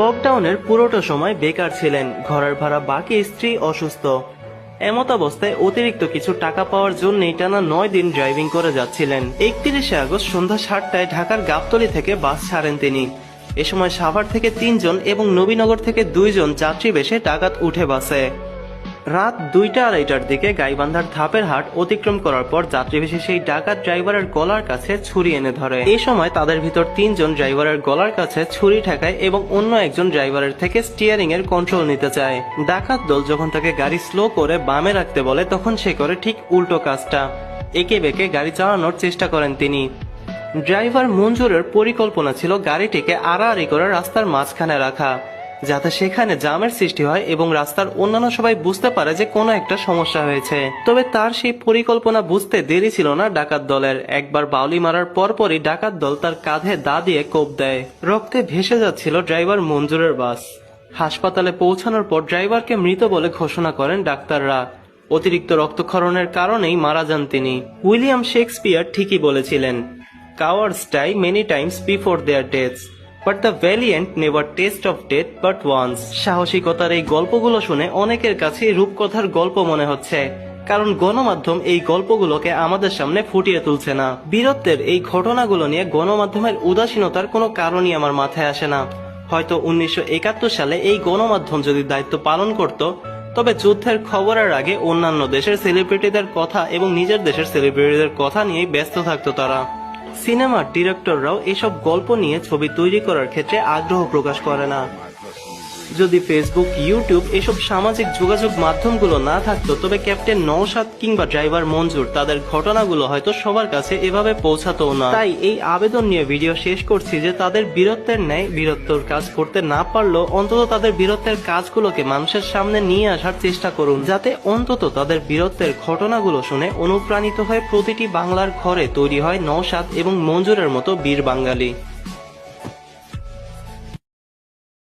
লকডাউনের পুরোটা সময় বেকার ছিলেন। ঘরের ভাড়া বাকি, স্ত্রী অসুস্থ। এমত অবস্থায় অতিরিক্ত কিছু টাকা পাওয়ার জন্য টানা নয় দিন ড্রাইভিং করে যাচ্ছিলেন। একত্রিশে আগস্ট সন্ধ্যা সাতটায় ঢাকার গাবতলি থেকে বাস ছাড়েন তিনি। এ সময় সাভার থেকে তিনজন এবং নবীনগর থেকে দুইজন যাত্রী বেশে ডাকাত উঠে বাসে। রাত দুইটা আড়াইটার দিকে গাইবান্ধার ধাপের হাট অতিক্রম করার পর যাত্রীবেশী সেই ডাকাত ড্রাইভারের গলার কাছে ছুরি এনে ধরে। এই সময় তাদের ভিতর তিনজন ড্রাইভারের গলার কাছে ছুরি ঠেকায় এবং অন্য একজন ড্রাইভারের থেকে স্টিয়ারিং এর কন্ট্রোল নিতে চায়। ডাকাত দল যখন তাকে গাড়ি স্লো করে বামে রাখতে বলে, তখন সে করে ঠিক উল্টো কাজটা। একে বেঁকে গাড়ি চালানোর চেষ্টা করেন তিনি। ড্রাইভার মঞ্জুরের পরিকল্পনা ছিল গাড়িটিকে আড়াআড়ি করে রাস্তার মাঝখানে রাখা। যাতে সেখানে জামের সৃষ্টি হয় এবং রাস্তার অন্যান্য সবাই বুঝতে পারে যে কোনো একটা সমস্যা হয়েছে। তবে তার সেই পরিকল্পনা বুঝতে দেরি ছিল না ডাকাত দলের। একবার বাউলি মারার পরপরই ডাকাত দল তার কাঁধে দা দিয়ে কোপ দেয়। রক্তে ভেসে যাচ্ছিল ড্রাইভার মঞ্জুরের বাস। হাসপাতালে পৌঁছানোর পর ড্রাইভারকে মৃত বলে ঘোষণা করেন ডাক্তাররা। অতিরিক্ত রক্তক্ষরণের কারণেই মারা যান তিনি। উইলিয়াম শেক্সপিয়ার ঠিকই বলেছিলেন cowards die many times before their deaths, but the valiant never taste of death but once. সাহসিকতার এই গল্পগুলো শুনে অনেকের কাছে রূপকথার গল্প মনে হচ্ছে। কারণ গণমাধ্যম এই গল্পগুলোকে আমাদের সামনে ফুটিয়ে তুলছে না। বীরত্বের এই ঘটনাগুলো নিয়ে গণমাধ্যমের উদাসীনতার কোনো কারণই আমার মাথায় আসে না। হয়তো উনিশশো একাত্তর সালে এই গণমাধ্যম যদি দায়িত্ব পালন করত, তবে যুদ্ধের খবরের আগে অন্যান্য দেশের সেলিব্রিটিদের কথা এবং নিজের দেশের সেলিব্রিটিদের কথা নিয়েই ব্যস্ত থাকতো তারা। সিনেমার ডিরেক্টররাও এসব গল্প নিয়ে ছবি তৈরি করার ক্ষেত্রে আগ্রহ প্রকাশ করে না। যদি ফেসবুক ইউটিউব এসব সামাজিক যোগাযোগ মাধ্যমগুলো না থাকতো, তবে ক্যাপ্টেন নৌসাদ কিংবা ড্রাইভার মঞ্জুর তাদের ঘটনাগুলো হয়তো সবার কাছে এভাবে পৌঁছাতো না। তাই এই আবেদন নিয়ে ভিডিও শেষ করছি যে তাদের বীরত্বের ন্যায় বীরত্বর কাজ করতে না পারলেও অন্তত তাদের বীরত্বের কাজগুলোকে মানুষের সামনে নিয়ে আসার চেষ্টা করুন, যাতে অন্তত তাদের বীরত্বের ঘটনাগুলো শুনে অনুপ্রাণিত হয়ে প্রতিটি বাংলার ঘরে তৈরি হয় নৌসাদ এবং মঞ্জুরের মতো বীর বাঙালি।